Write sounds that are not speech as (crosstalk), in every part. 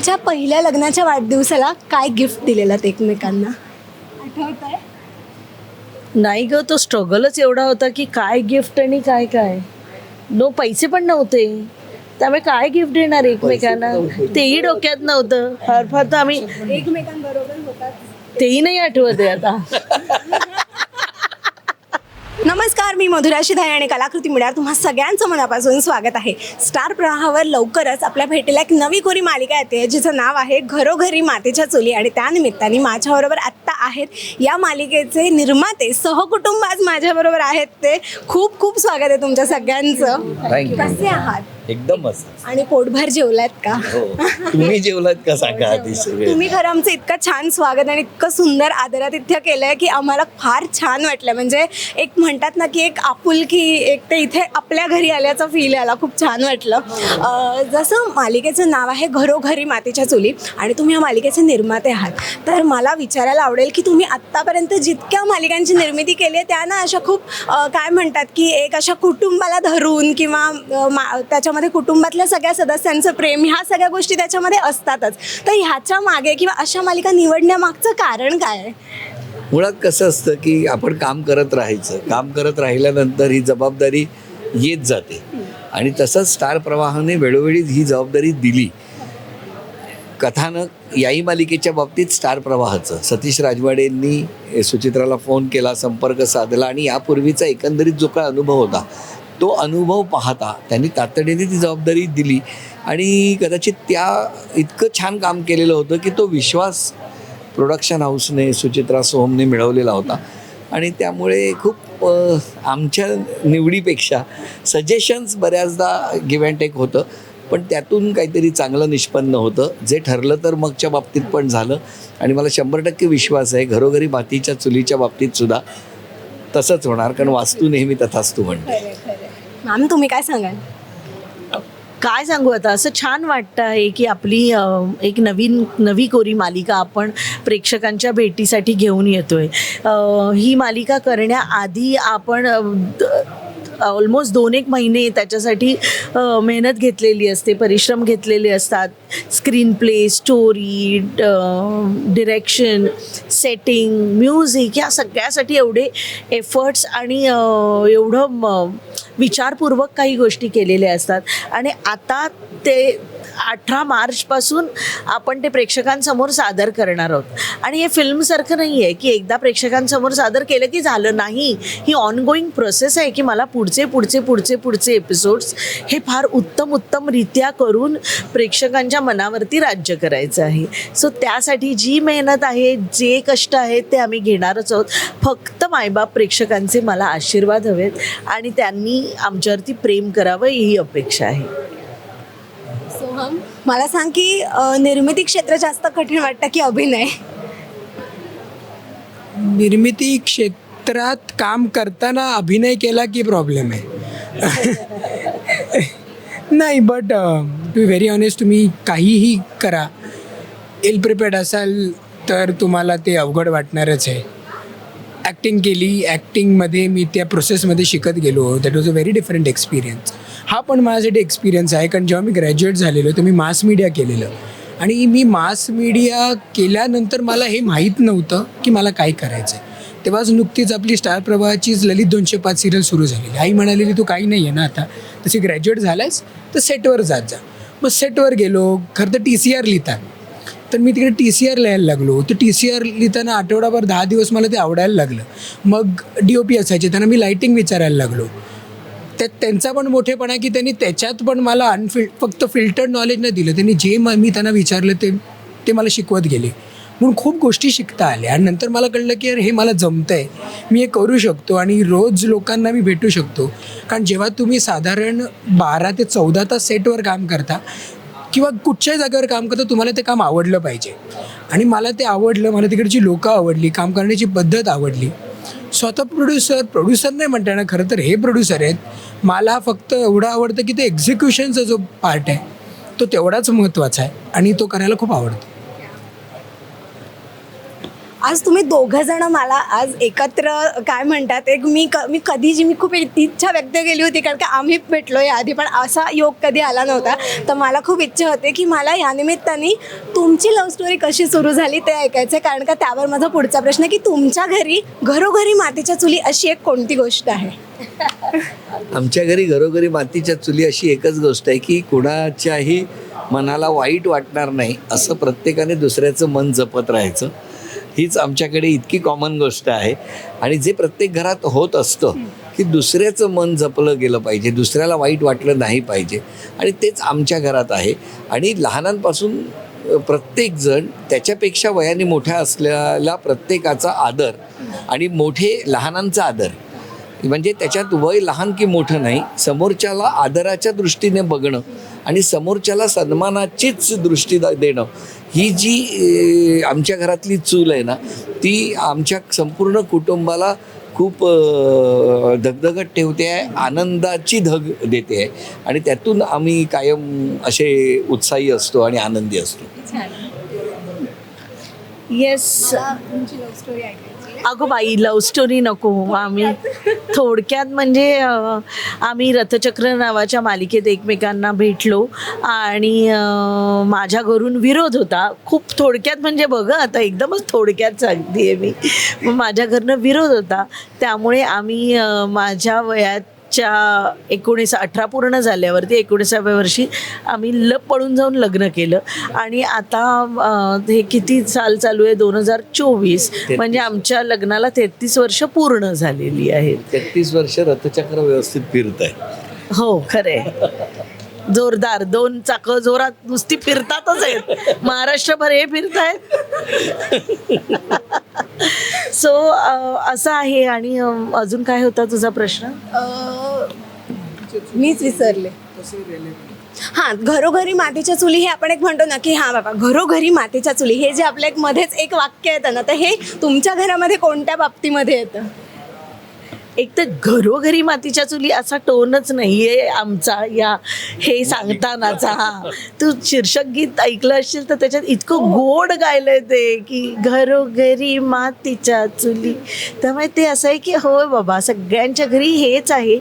तुमच्या पहिल्या लग्नाच्या वाढदिवसाला काय गिफ्ट दिलेलं एकमेकांना? आठवत आहे नाही ग तो स्ट्रगलच एवढा होता की काय गिफ्ट आणि काय काय. नो पैसे पण नव्हते. त्यामुळे काय गिफ्ट देणार एकमेकांना? तेही डोक्यात नव्हतं. फार फार तर आम्ही एकमेकांबरोबर होतात. तेही नाही आठवत आहे आता. (laughs) नमस्कार मी मधुरा शिधाई आणि कलाकृती मीडिया तुम्हा सगळ्यांचं मनापासून स्वागत आहे. स्टार प्रवाहावर लवकरच आपल्या भेटीला एक नवी कोरी मालिका येते जिचं नाव आहे घरोघरी मातेच्या चुली आणि त्यानिमित्ताने माझ्याबरोबर आत्ता आहेत या मालिकेचे निर्माते सहकुटुंब आज माझ्याबरोबर आहेत ते. खूप खूप स्वागत आहे तुमच्या सगळ्यांचं. कसे आहात? एकदम मस्त आणि पोटभर जेवलात का? हो. तुम्ही जेवलात का सांगा आधी सगळे तुम्ही खरं आमचं इतकं छान स्वागत आणि इतकं सुंदर आदरातिथ्य केलंय की आम्हाला फार छान वाटलं. म्हणजे एक म्हणतात ना की एक आपुलकी एक ते इथे आपल्या घरी आल्याचा फील आला खूप छान वाटलं. अं, जसं मालिकेचं नाव आहे घरोघरी मातीच्या चुली आणि तुम्ही या मालिकेचे निर्माते आहात. तर मला विचारायला आवडेल की तुम्ही आत्तापर्यंत जितक्या मालिकांची निर्मिती केली आहे त्या ना अशा खूप अं, काय म्हणतात की एक अशा कुटुंबाला धरून किंवा अं, मा- त्याच्यामध्ये कुटुंबातल्या सगळ्या सदस्यांचं प्रेम ह्या सगळ्या गोष्टी त्याच्यामध्ये असतातच. तर ह्याच्या मागे किंवा अशा मालिका निवडण्यामागचं कारण काय आहे? मुळात कसं असतं की आपण काम करत राहायचं. काम करत राहिल्यानंतर ही जबाबदारी येत जाते. आणि तसंच स्टार प्रवाहाने वेळोवेळी ही जबाबदारी दिली. कथानक याही मालिकेच्या बाबतीत स्टार प्रवाहाचं. सतीश राजवाडेंनी सुचित्राला फोन केला संपर्क साधला आणि यापूर्वीचा एकंदरीत जो काय अनुभव होता तो अनुभव पाहता त्यांनी तातडीने ती जबाबदारी दिली आणि कदाचित त्या इतकं छान काम केलेलं होतं की तो विश्वास प्रोडक्शन हाऊसने सुचित्रा सोहमने मिळवलेला होता. आणि त्यामुळे खूप आमच्या निवडीपेक्षा सजेशन्स बऱ्याचदा गिव्ह अँड टेक होतं. पण त्यातून काहीतरी चांगलं निष्पन्न होतं. जे ठरलं तर मगच्या बाबतीत पण झालं. आणि मला शंभर टक्के विश्वास आहे घरोघरी मातीच्या चुलीच्या बाबतीत सुद्धा तसंच होणार कारण वास्तू नेहमी तथास्तू म्हणते. मॅम तुम्ही काय सांगाल? काय सांगू आता? असं छान वाटतं आहे की आपली अ, एक नवीन नवी कोरी मालिका आपण प्रेक्षकांच्या भेटीसाठी घेऊन येतोय. अ, ही मालिका करण्याआधी आपण ऑलमोस्ट दोन एक महिने त्याच्यासाठी मेहनत घेतलेली असते परिश्रम घेतलेले असतात. Screen play story direction setting music या सगळ्यासाठी एवढे एफर्ट्स आणि एवढं विचारपूर्वक काही गोष्टी केलेल्या असतात. आणि आता ते अठरा मार्चपासून आपण ते प्रेक्षकांसमोर सादर करणार आहोत. आणि हे फिल्मसारखं नाही आहे की एकदा प्रेक्षकांसमोर सादर केलं की झालं नाही. ही ऑनगोईंग प्रोसेस आहे की मला पुढचे पुढचे पुढचे पुढचे एपिसोड्स हे फार उत्तम उत्तमरित्या करून प्रेक्षकांच्या मनावरती राज्य करायचं आहे. सो त्यासाठी जी मेहनत आहे जे कष्ट आहेत ते आम्ही घेणारच आहोत. फक्त मायबाप प्रेक्षकांचे मला आशीर्वाद हवेत आणि त्यांनी आमच्यावरती प्रेम करावं ही अपेक्षा आहे. मला सांग की अं, निर्मिती क्षेत्र जास्त कठीण वाटतं की अभिनय? निर्मिती क्षेत्रात काम करताना अभिनय केला की प्रॉब्लेम आहे. (laughs) नाही बट टू व्हेरी ऑनेस्ट तुम्ही काहीही करा. इल प्रिपेड असाल तर तुम्हाला ते अवघड वाटणारच आहे. ॲक्टिंग केली ॲक्टिंगमध्ये मी त्या प्रोसेसमध्ये शिकत गेलो. That was a very different experience हा पण माझ्यासाठी एक्सपिरियन्स आहे कारण जेव्हा मी ग्रॅज्युएट झालेलो तर मी मास मीडिया केलेलं. आणि मी मास मीडिया केल्यानंतर मला हे माहीत नव्हतं की मला काय करायचं आहे तेव्हाच नुकतीच आपली स्टार प्रवाहाचीच ललित दोनशे पाच सिरियल सुरू झालेली. आई म्हणालेली तू काही नाही आहे ना आता. तशी ग्रॅज्युएट झालायस तर सेटवर जात जा. मग सेटवर गेलो. खरं तर टी सी आर लिहितात तर मी तिकडे टी सी आर लिहायला लागलो. तर टी सी आर लिहिताना आठवडाभर दहा दिवस मला ते आवडायला लागलं. मग डी ओ पी असायचे. त्यांना मी लाईटिंग विचारायला लागलो. त्यात त्यांचा पण मोठेपणा की त्यांनी त्याच्यात पण मला अनफिल फक्त फिल्टर्ड नॉलेज नाही दिलं. त्यांनी जे म- मी त्यांना विचारलं ते ते मला शिकवत गेले. म्हणून खूप गोष्टी शिकता आल्या. आणि नंतर मला कळलं की अरे हे मला जमतं आहे मी हे करू शकतो आणि रोज लोकांना मी भेटू शकतो. कारण जेव्हा तुम्ही साधारण बारा ते चौदा तास सेटवर काम करता किंवा कुठच्याही जागेवर काम करता तुम्हाला ते काम आवडलं पाहिजे. आणि मला ते आवडलं मला तिकडची लोकं आवडली काम करण्याची पद्धत आवडली. स्वतः प्रोड्युसर प्रोड्युसर नाही म्हणता येणार खरं तर हे प्रोड्युसर आहेत. मला फक्त एवढं आवडतं की ते एक्झिक्युशनचा जो पार्ट आहे तो तेवढाच महत्त्वाचा आहे आणि तो करायला खूप आवडतो. आज तुम्ही दोघं जण मला आज एकत्र काय म्हणतात एक मी क मी कधी जी मी खूप इच्छा व्यक्त केली होती कारण का आम्ही भेटलो या आधी पण असा योग कधी आला नव्हता. तर मला खूप इच्छा होते की मला या निमित्ताने तुमची लव्ह स्टोरी कशी सुरू झाली ते ऐकायचं आहे कारण का त्यावर माझा पुढचा प्रश्न की तुमच्या घरी घरोघरी मातीच्या चुली अशी एक कोणती गोष्ट आहे? आमच्या घरी घरोघरी मातीच्या चुली अशी एकच गोष्ट आहे की कुणाच्याही मनाला वाईट वाटणार नाही असं प्रत्येकाने दुसऱ्याचं मन जपत राहायचं. हीच आमच्याकडे इतकी कॉमन गोष्ट आहे. आणि जे प्रत्येक घरात होत असतं की दुसऱ्याचं मन जपलं गेलं पाहिजे दुसऱ्याला वाईट वाटलं नाही पाहिजे. आणि तेच आमच्या घरात आहे. आणि लहानांपासून प्रत्येकजण त्याच्यापेक्षा वयाने मोठ्या असलेला प्रत्येकाचा आदर आणि मोठे लहानांचा आदर. म्हणजे त्याच्यात वय लहान की मोठं नाही समोरच्याला आदराच्या दृष्टीने बघणं आणि समोरच्याला सन्मानाचीच दृष्टी देणं. ही जी आमच्या घरातली चूल आहे ना ती आमच्या संपूर्ण कुटुंबाला खूप धगधगत ठेवते आहे आनंदाची धग देते आहे. आणि त्यातून आम्ही कायम असे उत्साही असतो आणि आनंदी असतो. येस अगं बाई लव्ह स्टोरी नको हो. आम्ही थोडक्यात म्हणजे आम्ही रथचक्र नावाच्या मालिकेत एकमेकांना भेटलो आणि माझ्या घरून विरोध होता. खूप थोडक्यात म्हणजे बघ आता एकदमच थोडक्यात सांगते मी. मग माझ्या घरनं विरोध होता. त्यामुळे आम्ही माझ्या वयात च्या एकोणीस अठरा पूर्ण झाल्यावरती एकोणीसाव्या वर्षी आम्ही ल पळून जाऊन लग्न केलं. आणि आता हे किती साल चालू आहे? दोन हजार चोवीस. म्हणजे आमच्या लग्नाला तेहतीस वर्ष पूर्ण झालेली आहेत. तेहतीस वर्ष रथचक्र व्यवस्थित फिरत आहे. हो खरे जोरदार. दोन चाक जोरात नुसती फिरतातच आहेत. महाराष्ट्रभर हे फिरतायत. सो असं आहे आणि अजून काय होता तुझा प्रश्न? मीच विसरले. हां घरोघरी मातीच्या चुली हे आपण एक म्हणतो ना की हां बाबा घरोघरी मातीच्या चुली हे जे आपल्या एक मध्येच एक वाक्य येतं ना तर हे तुमच्या घरामध्ये कोणत्या बाबतीमध्ये येतं? एक तर घरोघरी मातीच्या चुली असा टोनच नाहीये आमचा या हे सांगतानाचा. हा तू शीर्षक गीत ऐकलं असशील तर त्याच्यात इतकं गोड गायलंय ते की घरोघरी मातीच्या चुली. त्यामुळे ते असं आहे की होय बाबा सगळ्यांच्या घरी हेच आहे.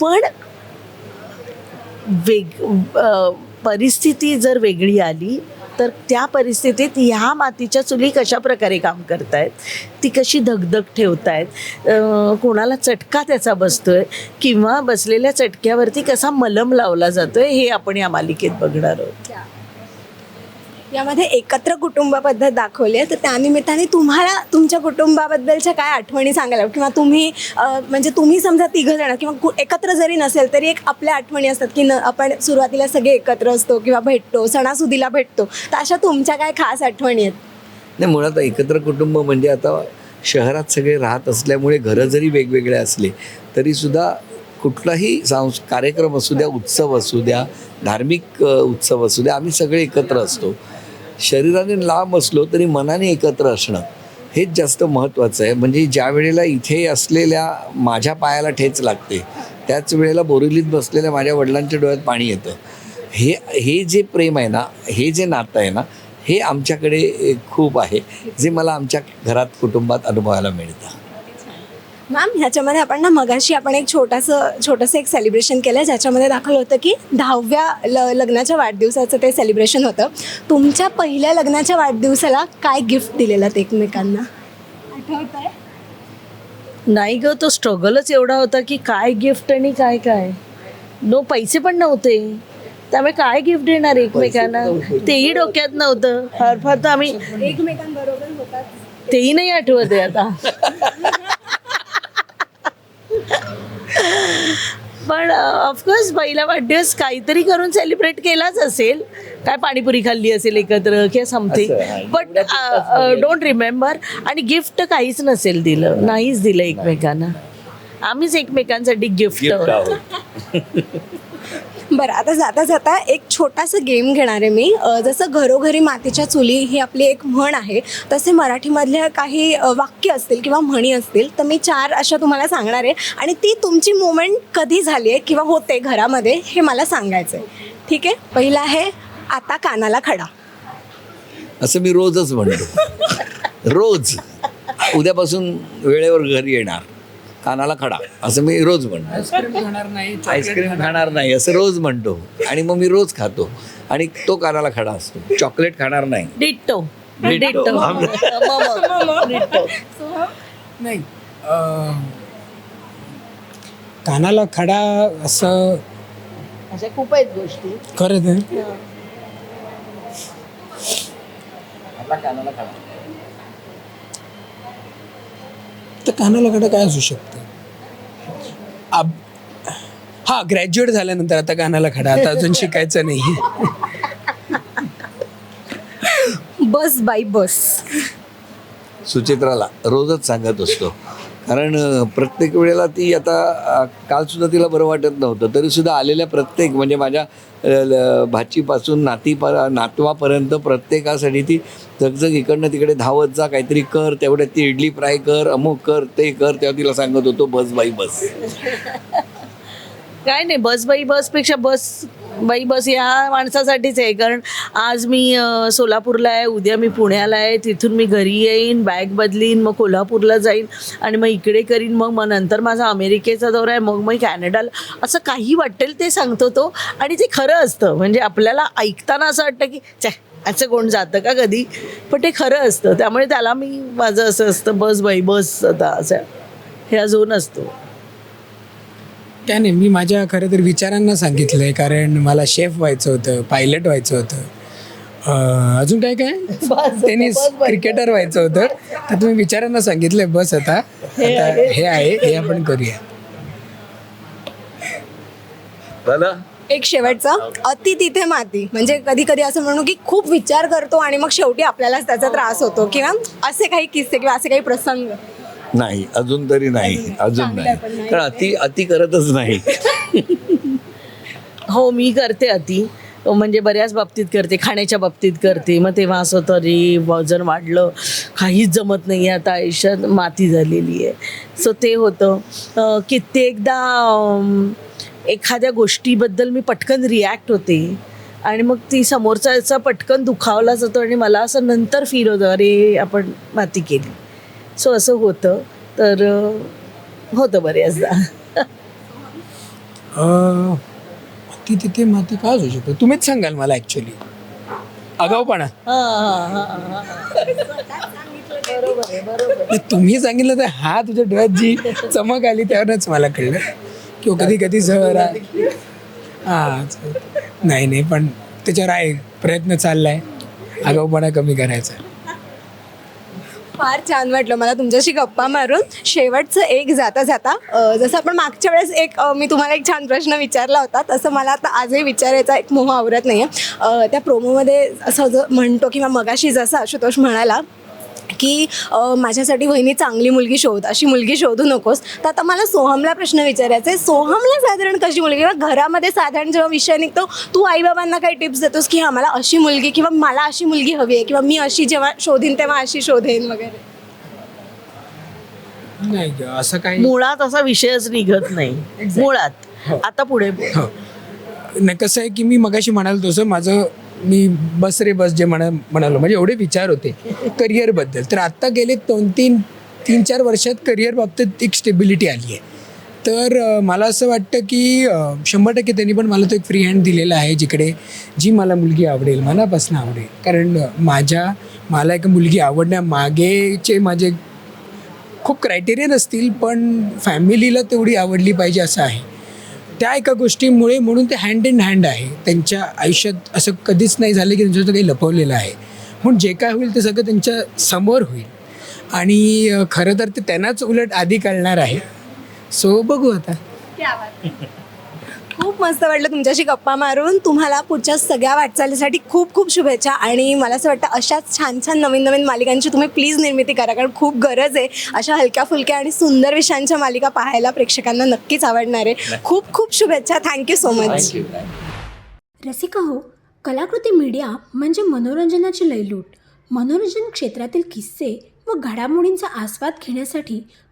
पण वेग परिस्थिती जर वेगळी आली तर त्या परिस्थितीत ह्या मातीच्या चुली कशा प्रकारे काम करतायत? ती कशी धगधग ठेवतायत? कोणाला चटका त्याचा बसतोय किंवा बसलेल्या चटक्यावरती कसा मलम लावला जातोय हे आपण या मालिकेत बघणार आहोत. यामध्ये एकत्र कुटुंब पद्धत दाखवली आहे. तर त्यानिमित्ताने तुम्हाला तुमच्या कुटुंबाबद्दलच्या काय आठवणी सांगायला किंवा तुम्ही म्हणजे तुम्ही समजा तिघं जण किंवा कु- एकत्र जरी नसेल तरी एक आपल्या आठवणी असतात की न आपण सुरुवातीला सगळे एकत्र असतो किंवा भेटतो सणासुदीला भेटतो. तर अशा तुमच्या काय खास आठवणी आहेत? नाही मुळात एकत्र कुटुंब म्हणजे आता शहरात सगळे राहत असल्यामुळे घरं जरी वेगवेगळे असले तरीसुद्धा कुठलाही सांस कार्यक्रम असू द्या उत्सव असू द्या धार्मिक उत्सव असू द्या आम्ही सगळे एकत्र असतो. शरीराने लांब असलो तरी मनाने एकत्र असणं हेच जास्त महत्त्वाचं आहे. म्हणजे ज्या वेळेला इथे असलेल्या माझ्या पायाला ठेच लागते त्याच वेळेला बोरिवलीत बसलेल्या माझ्या वडिलांच्या डोळ्यात पाणी येतं. हे हे जे प्रेम आहे ना हे जे नातं आहे ना हे आमच्याकडे खूप आहे जे मला आमच्या घरात कुटुंबात अनुभवायला मिळतं. मॅम ह्याच्यामध्ये आपण ना मगाशी आपण एक छोटंसं छोटंसं एक सेलिब्रेशन केलं ज्याच्यामध्ये दाखल होतं की दहाव्या ल लग्नाच्या वाढदिवसाचं ते सेलिब्रेशन होतं. तुमच्या पहिल्या लग्नाच्या वाढदिवसाला काय गिफ्ट दिलेलं ते एकमेकांना? आठवत आहे नाही ग तो स्ट्रगलच एवढा होता की काय गिफ्ट आणि काय काय. नो पैसे पण नव्हते. त्यामुळे काय गिफ्ट देणार एकमेकांना? तेही डोक्यात नव्हतं. फार फार तर आम्ही एकमेकांबरोबर होतात. तेही नाही आठवत आहे आता. पण ऑफकोर्स पहिला वाढदिवस काहीतरी करून सेलिब्रेट केलाच असेल. काय पाणीपुरी खाल्ली असेल एकत्र किंवा समथिंग. बट डोंट रिमेंबर आणि गिफ्ट काहीच नसेल दिलं. नाहीच दिलं एकमेकांना. आम्हीच एकमेकांसाठी गिफ्ट (laughs) बरं आता जाता जाता एक छोटासा गेम घेणार आहे मी. अ, जसं घरोघरी मातीच्या चुली ही आपली एक म्हण आहे तसे मराठीमधल्या काही अ, वाक्य असतील किंवा म्हणी असतील तर मी चार अशा तुम्हाला सांगणार आहे. आणि ती तुमची मुवमेंट कधी झाली आहे किंवा होते घरामध्ये हे मला सांगायचं आहे ठीक आहे? पहिलं आहे आता कानाला खडा. असं मी रोजच म्हणतो. रोज. उद्यापासून वेळेवर घरी येणार. कानाला खडा. असं मी रोज म्हणतो. आईस्क्रीम खाणार नाही आईस्क्रीम खाणार नाही असं रोज म्हणतो. आणि मग मी रोज खातो. आणि तो कानाला खडा असतो. चॉकलेट खाणार नाही. डिट्टो. डिट्टो. डिट्टो. डिट्टो. नाही कानाला खडा असं अशा खूप आहेत गोष्टी. खरंच आहे. तर कानाला खडा काय असू शकतं? अब हा ग्रॅज्युएट झाल्यानंतर आता कानाला खडा. आता अजून शिकायचं नाही. बस बाई बस. सुचित्राला रोजच सांगत असतो कारण प्रत्येक वेळेला ती आता कालसुद्धा तिला बरं वाटत नव्हतं. तरीसुद्धा आलेल्या प्रत्येक म्हणजे माझ्या ल- भाचीपासून नाती नातवापर्यंत प्रत्येकासाठी ती जगजग इकडनं तिकडे धावत जा काहीतरी कर तेवढ्यात ती इडली फ्राय कर अमुक कर ते कर तेव्हा तिला सांगत होतो बस बाई बस. काय नाही बस बाई बसपेक्षा बस बाई बस या माणसासाठीच आहे. कारण आज मी सोलापूरला आहे उद्या मी पुण्याला आहे तिथून मी घरी येईन बॅग बदलीन मग कोल्हापूरला जाईन आणि मग इकडे करीन मग मग नंतर माझा अमेरिकेचा दौरा आहे मग मी कॅनडाला. असं काही वाटेल ते सांगतो तो. आणि ते खरं असतं. म्हणजे आपल्याला ऐकताना असं वाटतं की च्या असं कोण जातं का कधी? पण ते खरं असतं. त्यामुळे त्याला मी माझं असं असतं बस बाई बस आता. असं. ह्या झोन असतो. काय नाही मी माझ्या खरं तर विचारांना सांगितलं आहे कारण मला शेफ व्हायचं होतं पायलट व्हायचं होतं. अं, अजून काय काय? टेनिस क्रिकेटर व्हायचं होतं. तर तुम्ही विचारांना सांगितलं बस आता. आता हे आहे हे आपण करूया. झालं एक शेवटचं. अति तिथे माती. म्हणजे कधी कधी असं म्हणू की खूप विचार करतो आणि मग शेवटी आपल्यालाच त्याचा त्रास होतो किंवा असे काही किस्से किंवा असे काही प्रसंग. नाही अजून तरी नाही अजून नाही. कारण अति अति करतच नाही. (laughs) हो मी करते अति. म्हणजे बऱ्याच बाबतीत करते खाण्याच्या बाबतीत करते. मग तेव्हा असं होतं रे वजन वाढलं. काहीच जमत नाही आहे. आता आयुष्यात माती झालेली आहे. सो ते होतं. कित्येकदा एखाद्या गोष्टीबद्दल मी पटकन रिॲक्ट होते. आणि मग ती समोरचा पटकन दुखावला जातो आणि मला असं नंतर फील होतं अरे आपण माती केली. सो असं होतं. तर होतं बऱ्याचदा. ती तिथे माती का असू शकतो? तुम्हीच सांगाल मला हां हां हां हां बरोबर नाही, तुम्ही सांगितलं तर हा तुझ्या डोळ्यात जी चमक आली त्यावरच मला कळलं. किंवा कधी कधी जरा हा नाही नाही पण त्याच्यावर आहे प्रयत्न चाललाय. आगाऊपणा कमी करायचा. फार छान वाटलं मला तुमच्याशी गप्पा मारून. शेवटचं एक जाता जाता जसं आपण मागच्या वेळेस एक मी तुम्हाला एक छान प्रश्न विचारला होता तसं मला आता आजही विचारायचा एक मोह आवरत नाही आहे त्या प्रोमोमध्ये असं जो म्हणतो किंवा मगाशी जसं आशुतोष म्हणाला की माझ्यासाठी वहिनी चांगली मुलगी शोध अशी मुलगी शोधू नकोस. तर आता मला सोहमला प्रश्न विचारायचा आहे. सोहमला साधारण कशी मुलगी किंवा घरामध्ये साधारण जेव्हा विषय निघतो तू आईबाबांना काही टिप्स देतोस की हां मला अशी मुलगी किंवा मला अशी मुलगी हवी आहे किंवा मी अशी जेव्हा शोधीन तेव्हा अशी शोधेन वगैरे. नाही ग, असं काही मुळात असा विषयच निघत नाही. मुळात. आता पुढे बोल. हो. नाही कसं आहे की मी मगाशी म्हणाल तसं माझं मी बस रे बस जे म्हणा म्हणालो म्हणजे एवढे विचार होते करिअरबद्दल तर आत्ता गेले दोन तीन तीन चार वर्षात करिअर बाबतीत एक स्टेबिलिटी आली आहे. तर मला असं वाटतं की शंभर टक्के त्यांनी पण मला तो एक फ्री हँड दिलेला आहे जिकडे जी मला मुलगी आवडेल मनापासून आवडेल. कारण माझ्या मला एक मुलगी आवडण्यामागेचे माझे खूप क्रायटेरियन असतील पण फॅमिलीला तेवढी आवडली पाहिजे असं आहे. त्या एका गोष्टीमुळे म्हणून ते हँड इन हँड आहे. त्यांच्या आयुष्यात असं कधीच नाही झालं की त्यांच्यात काही लपवलेलं आहे. म्हणून जे काय होईल ते सगळं त्यांच्यासमोर होईल. आणि खरं तर ते त्यांनाच उलट आधी कळणार आहे. सो बघू आता. खूप मस्त वाटलं तुमच्याशी गप्पा मारून. तुम्हाला पुढच्या सगळ्या वाटचालीसाठी खूप खूप शुभेच्छा आणि मला असं वाटतं अशाच छान छान नवीन नवीन मालिकांची तुम्ही प्लीज निर्मिती करा कारण खूप गरज आहे. अशा हलक्या फुलक्या आणि सुंदर विषयांच्या मालिका पाहायला प्रेक्षकांना नक्कीच आवडणार आहे. खूप खूप शुभेच्छा. थँक्यू सो मच रसिका हो कलाकृती मीडिया म्हणजे मनोरंजनाची लयलूट. मनोरंजन क्षेत्रातील किस्से व घडामोडींचा आस्वाद घेण्यासाठी